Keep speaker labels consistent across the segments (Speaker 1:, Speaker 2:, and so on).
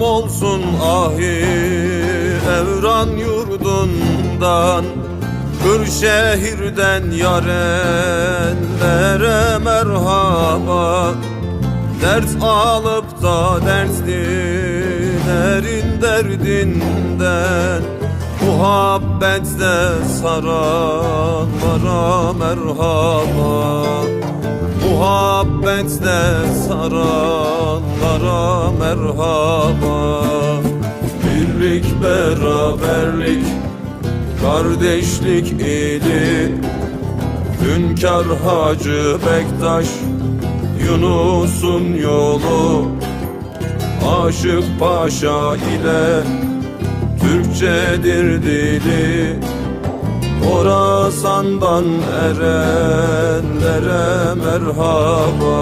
Speaker 1: olsun ahi evran yurdundan Kırşehir'den yarenlere merhaba. Dert alıp da dertlilerin derdinden Muhabbetle saranlara merhaba. Muhabbetle saranlara merhaba. Birlik beraberlik Kardeşlik ili. Hünkar Hacı Bektaş Yunus'un yolu. Aşık Paşa ile Türkçedir dili. Orasan'dan erenlere merhaba.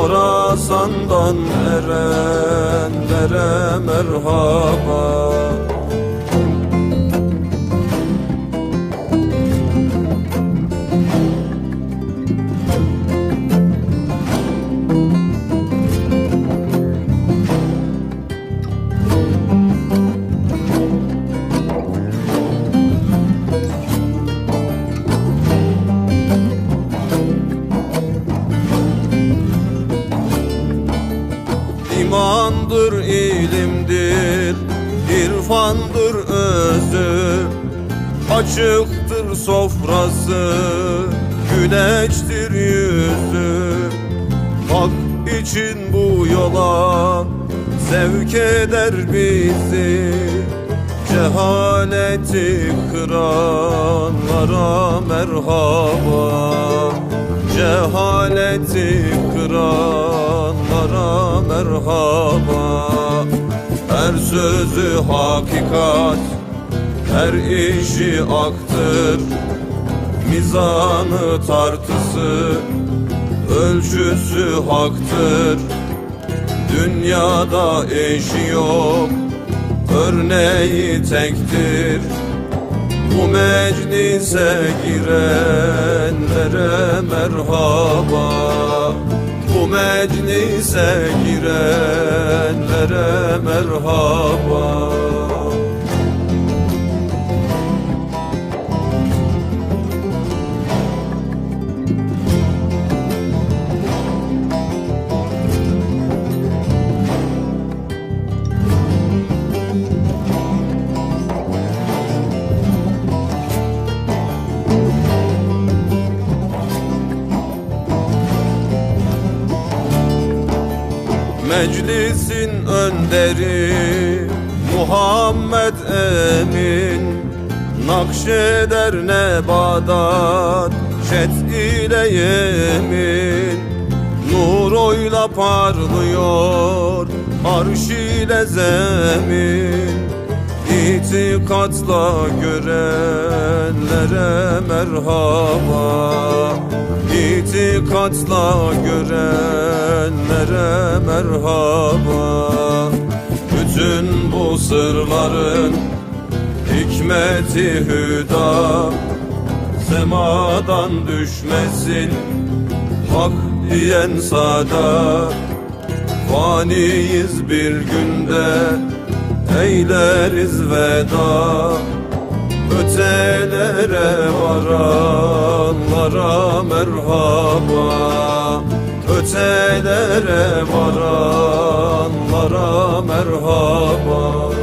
Speaker 1: Orasan'dan erenlere merhaba İmandır ilimdir, irfandır özü Açıktır sofrası, güneştir yüzü. Hak için bu yola sevk eder bizi Cehaleti kıranlara merhaba Cehaleti kıranlara sözü hakikat. Her işi aktır Mizanı tartısı Ölçüsü haktır. Dünyada eşi yok Örneği tektir. Bu meclise girenlere merhaba meclise girenlere merhaba Meclisin önderi Muhammed Emin. Nakşeder nebadat Şet ile yemin. Nur oyla parlıyor Arş ile zemin. İtikatla görenlere merhaba. İtikatla görenlere merhaba. Bütün bu sırların hikmeti hüda. Semadan düşmesin hak diyen sada. Faniyiz bir günde eyleriz veda. Ötelere varanlara merhaba Ötelere varanlara merhaba